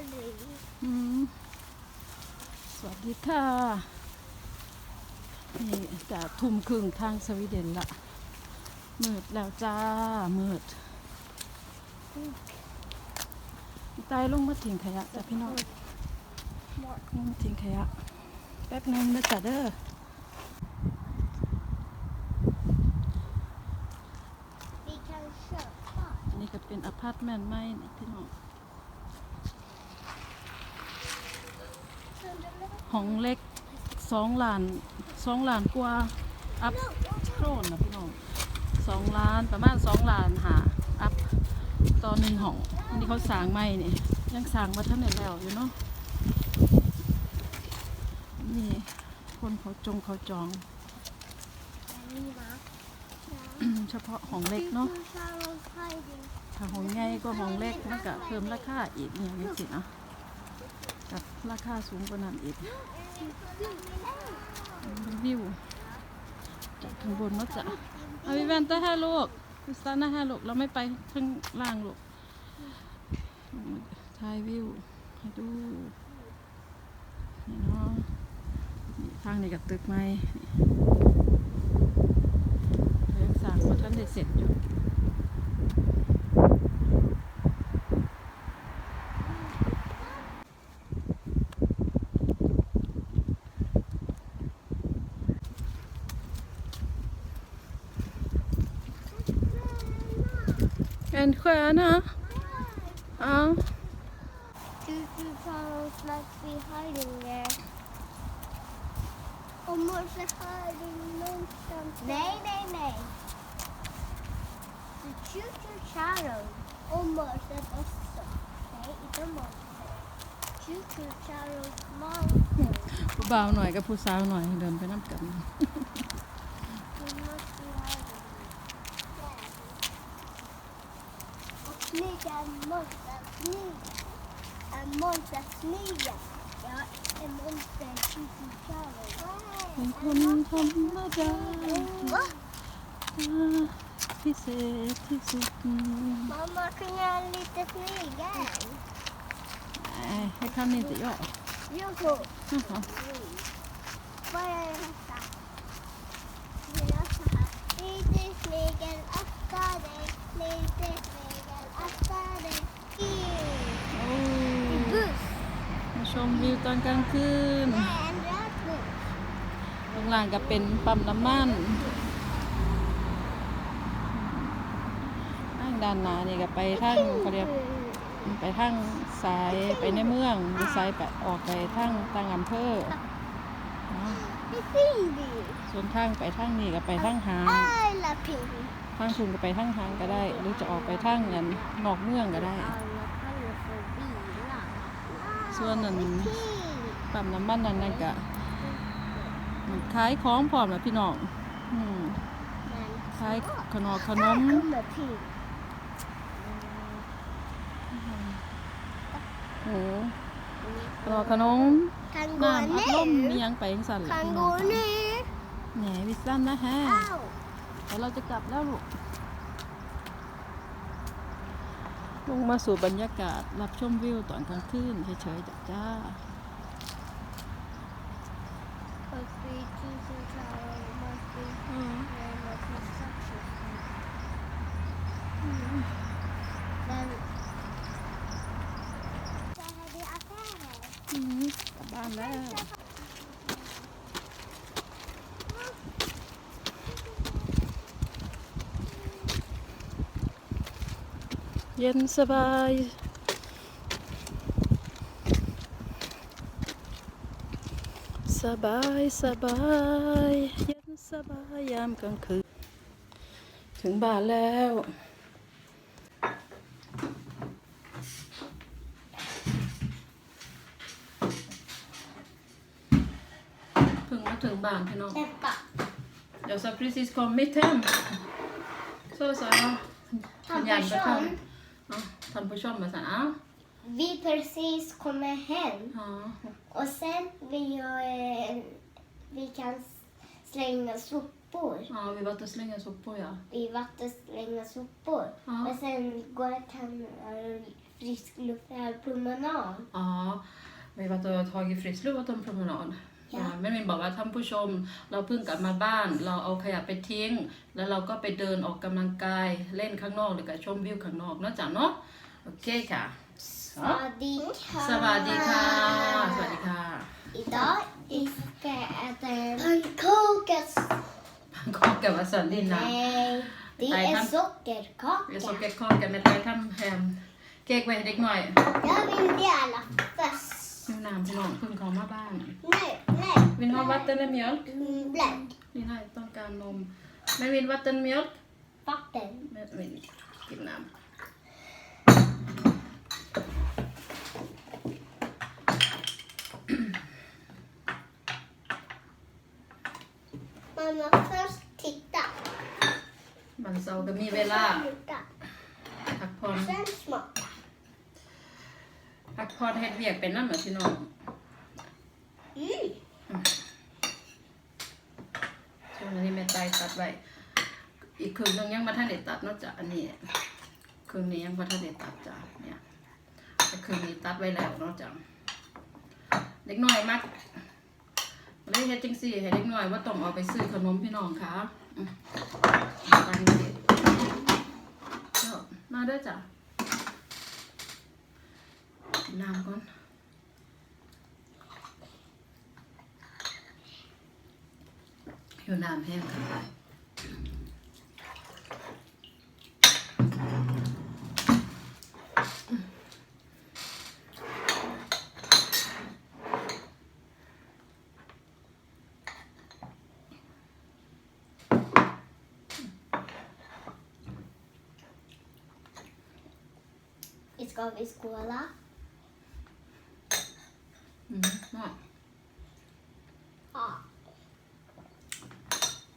สวัสดีค่ะ นี่จะทุ่มครึ่งทางสวีเดนละมืดแล้วจ้า มืดตายลงมาถิงขยะจ้ะพี่น้องลงมาถิงขยะ แป๊บนึงนะจ้ะเด้อนี่ก็เป็นอพาร์ตเมนต์ไหมพี่น้อง ห้องเล็กสองล้านสองล้านกว่าอัพโครนนะพี่น้องสองล้านประมาณสองล้านหาอัพตอนหนึ่งห้องอันนี้เขาสร้างใหม่นี่ยังสร้างมาท่านไหนแล้วอยู่เนาะนี่คนเขาจงเขาจอง เฉพาะห้องเล็กเนาะถ้าห้องใหญ่ก็ห้องเล็กมันก็เพิ่มราคาอีกอย่างนี้สินะ กับราคาสูงกว่านั้นอีกวิวจากข้างบนมาจะเอาวิแวนตอร์ห้าลูกพิสตาร์นะห้าลูกเราไม่ไปข้างล่างลูกถ่ายวิวให้ดูนี่เนาะนี่ทางนี้กับตึกไม้นี่ยังสร้างมาท่านได้เสร็จอยู่ En stjärna. Ja. Du, du tar oss like vi hiding there. Och morse hiding någonstans. Nej, nej, nej. The future shadow. Och morse också. Nej, inte morse. Future shadow mountain. ผู้บ่าวหน่อยกับผู้สาวหน่อยเดินไปน้ำกัน en monster smyga. En monster smyga. Ja, en monster future shadow. เป็นคนธรรมดา Va? พิเศษที่สุด Mamma, kan jag ha lite snigel? Nej, jag kan inte jag. Jag får. Jaha. Vad är detta? Det är så här. Lite snigel, akta dig. Lite snigel, akta dig. I Oh, buss. มาชมวิวตอนกลางคืนตรงล่างก็เป็นปั๊มน้ำมันทางด้านหน้านี่ก็ไปทางเขาเรียกไปทางสายไปในเมืองหรือสายไปออกไปทางต่างอำเภอส่วนทางไปทางนี้ก็ไปทางหางทางคุณก็ไปทางหางก็ได้ หรือจะออกไปทางเงินนอกเมืองก็ได้ ส่วนนั้น Ping. ปั๊มน้ำมันนั่นนั่นก็ขายของพร้อมแล้วพี่น้องอืม Men ขายขนมขน här ม kommer ping. โอ้ขนมขนม Kan น้ำ gå อัดลมมี ner. หยังไปจังสั่นล่ะ Kan พี่น้อง gå ค่ะ ner. แหนวิซันนะฮะ Au. เดี๋ยวเราจะกลับแล้วลูก ลงมาสู่บรรยากาศ รับชมวิวตอนกลางคืนเฉยๆจ้ะจ้า Must be tusen tower, must be there must be structures. Men... Så har vi affärer. อืมกลับบ้านแล้ว เย็นสบาย สบายสบายเย็นสบายยามกลางคืน ถึงบ้านแล้วเพิ่งมาถึงบ้านพี่น้อง Vänta. Jag sa precis kommit hem. Så sa jag. Tandperson. Ja, tandperson med sen. Ja. Vi precis kommer hem ja. och sen vi, eh, vi kan slänga sopor. Ja, vi var och slänga sopor ja. Vi vatten slänga sopor. Ja. Och sen går jag till en frisk luft här promenad. Ja, Vi har varit och tagit frisluft och en promenad. Ja. Ja. Men min บอกว่าท่านผู้ชม เราเพิ่งกลับมาบ้าน เราเอาขยะไปทิ้ง แล้วเราก็ไปเดินออกกำลังกายเล่นข้างนอกหรือก็ชมวิวข้างนอกเนอะจ๊ะเนาะโอเคค่ะ Swadika. สวัสดีค่ะ สวัสดีค่ะ Idag ska jag äta en pannkakas. ขอเก็บว่าสันดินนะ Nej, det Nej, är han- sockerkaka. เดี๋ยวสเก็ตคอนกันไม่ได้ทำแฮมเค้กไว้ให้เด็กหน่อย Jag vill dela först. หิวน้ำพี่น้องเพิ่งเขามาบ้าน Nej, nej. วินฮอวัตเตอร์และมล Mm, Bläck. นี่ให้ต้องการนมแม่วินวัตเตอร์มล Vatten. แม่วินกินน้ Mamma, först titta. ำบางเสาร์ก็มีเวลา Titta. พักผ่อน Sen smaka. พักผ่อ นเฮ็ดเวียกเป็นน้ำเหมือนพี่น้อง Mm. ช่วงนี้แม่ไตตัดไว้ อีกครึ่งหนึงยังมาท่านเด็ดตัดเนอกจากอันนี้ครึ่งนี้ยังมาท่านเด็ดตัดจ้ะเนี่ยแต่ครึ่งนี้ตัดไว้แล้วเนอกจากเด็กน้อยมักเลยเฮ็ดจังสี่ให้เด็กน้อยว่าต้องเอาไปซื้อขนมพี่น้องค่ะอืมตังเด็ดเจ้ามาเด้อจ้ะ กินน้ำก่อนหิวน้ำแห้งค่ะ Ska vi skåla? อืมเนาะ Ja.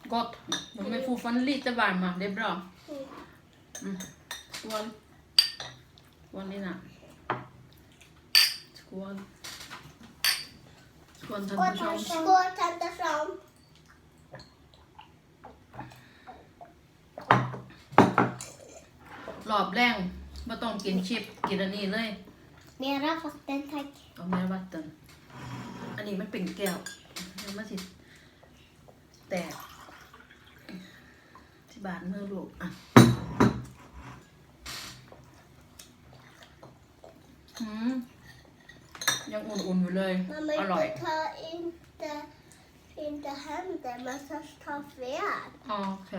Gott. De är fortfarande lite varma. Det är bra. Mm. Mm. Skål. Skål Lina. Skål. Skål tant Jean. Skål, tante Jean. รอบแรงไม่ต้องกินชิปกินอันนี้เลย Mera vatten, tack. เอาแม่วัตเต นอันนี้มันเป็นแก้วแล้วมันสิแตกที่บานมือลูกอะอืมยังอุ่นๆอยู่เลย Mamma, อร่อย inte ta inte, inte händer, men först ta fel. อ๋อโอเค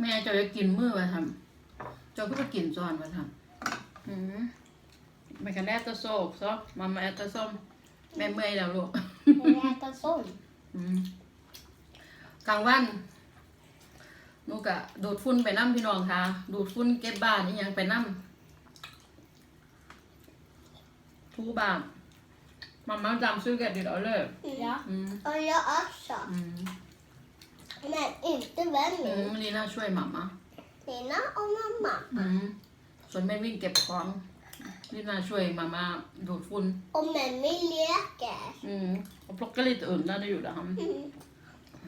แม่เจะจะกินมือมาทำเจ้าก็จะกินจอนมาทำอืมมันกันแอตโซกซอมามาแอตส้ม แม่เมื่อยแล้วลูก Jag vill äta sån. อืมกลางวันหนูกะดูดฝุ่นไปน้ำพี่น้องค่ะ ดูดฝุ่นเก็บบ้านนี่ยังไปน้ำทูบ้านมาม่าจำซื้อแกะดิดเอาเลย Ja. อืม Och jag också. อืม Men inte อืม Benny. ลีน่าช่วยมาม่า Nina och mamma. อืมส่วนแม่วิ่งเก็บของ ลีน่าช่วยมาม่าดูดฝุ่น Och Memmy leker. อืม och plocka lite undan det gjorde han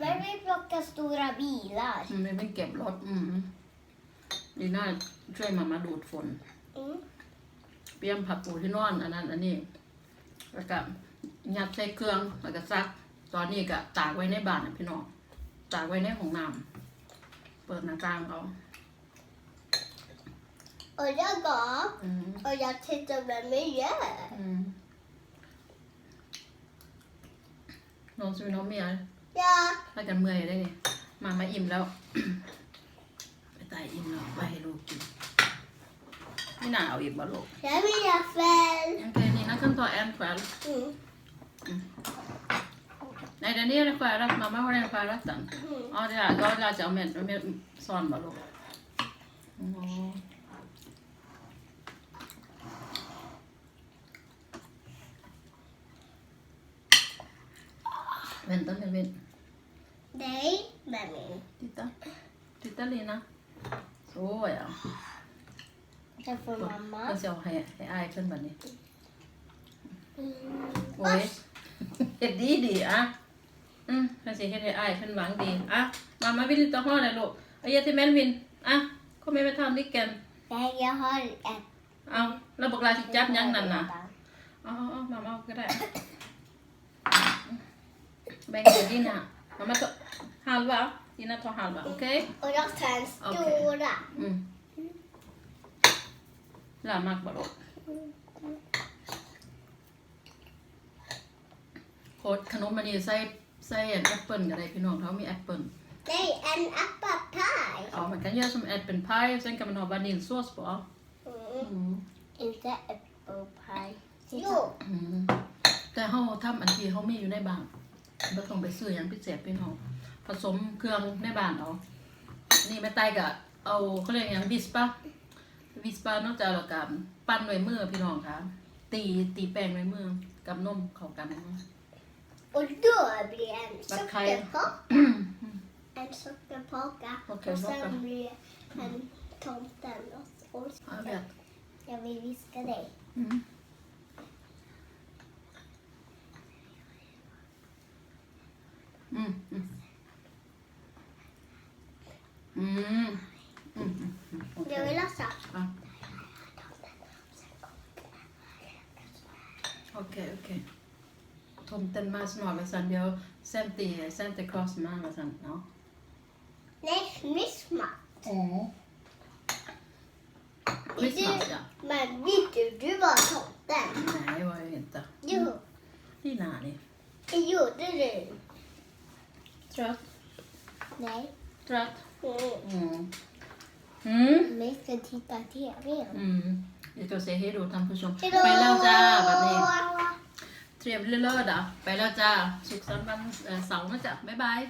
Memmy plockar stora bilar. อืมแม่วิ่งเก็บรถอืมลีน่าช่วยมาม่าดูดฝุ่น Mm. เตรียมผักปูที่นอนอันนั้นอันนี้ แล้วก็ยัดใส่เครื่องแล้วก็ซัก ตอนนี้ก็ตากไว้ในบ้านนะพี่น้องตากไว้ในห้องน้ำเปิดหน้าต่างเขา Och jag gav. อืม Och jag tittar vad Memmy gör. อืมน้องจะเป็นน้องเมีย Ja. ถ้ากันเมื่อยได้ไงมามาอิ่มแล้ว ไปตายอิ่มแล้วไปให้ลูกกินไม่น่าเอาอีกบ่ลูก Jag vill ha fel. โอเคนี่นะขั้นตอนแอนแขวน Mm. Nej, den är skärat. Mamma har den skärat den. Mm. Ja, det är. Jag lärde jag med, med sån bara då. Mm. Vänta nu, vänta. Nej, Memmy. Titta. Titta Lina. Så ja. Sen får mamma. Jag ska ha hej icon bara ni. Mm. Oj. Det är det ah. Mm, jag ser att det är icon vang det. Ah, mamma vill inte ha det då. Jag ger till Melvin. Ah, kom med tandviken. Nej, jag har ett. เอาแล้วบอกลาสิจับยังนั่นน่ะเอาเอาเอามามาก็ได้ แบ่ง till Dina mamma tar halva Dina tar halva okej Och jag tar en Okej. stora. mm. Landmark bara โคตรขนมมันนี่ใส่ใส่แอปเปิลก็ได้พี่น้องเขามีแอปเปิล Nej, en äppelpaj. Ja, man kan göra som äppelpaj och sen kan man ha vaniljsås på. Mm. Mm. Inte äppelpaj. Jo. Mm. แต่เขาทำอันที่เขามีอยู่ในบ้าน ไม่ต้องไปซื้ออย่างพิเศษพี่น้องผสมเครื่องในบ้านเอานี่แม่ไต้ก็เอาเขาเรียกอย่างวิสปะวิสปานอกจากเรากับปั้นด้วยมือพี่น้องค่ะ ตีตีแป้งด้วยมือกับนมเข้ากันนะ Och då blir det en Vad kan jag- sockerkaka. En sockerkaka. Okej, och socker. sen blir det en tomten och, och Ja, jag vet. Jag vill viska dig. Mm. Mm, mm. Mm. Mm, mm, mm. Okej. Jag vill läsa. Ja. Okej, okej. Tomten med snarare sen jag sände sände cross med och sen ja. Nej, Christmas. Mm. Christmas ja. Men vet du, du var tomten. Nej, det var jag inte. Jo, Det är Nani. det gjorde du. Trött. Nej. Trött. Mm. Mm. Mm. Vi ska titta TV. Mm. Vi ska se hej då till ผู้ชม Hejdå! ไปแล้วจ้าบัดนี้ trevlig lördag ไปแล้วจ้า สุขสันต์วันเอ่อเสาร์นะจ๊ะบ๊ายบาย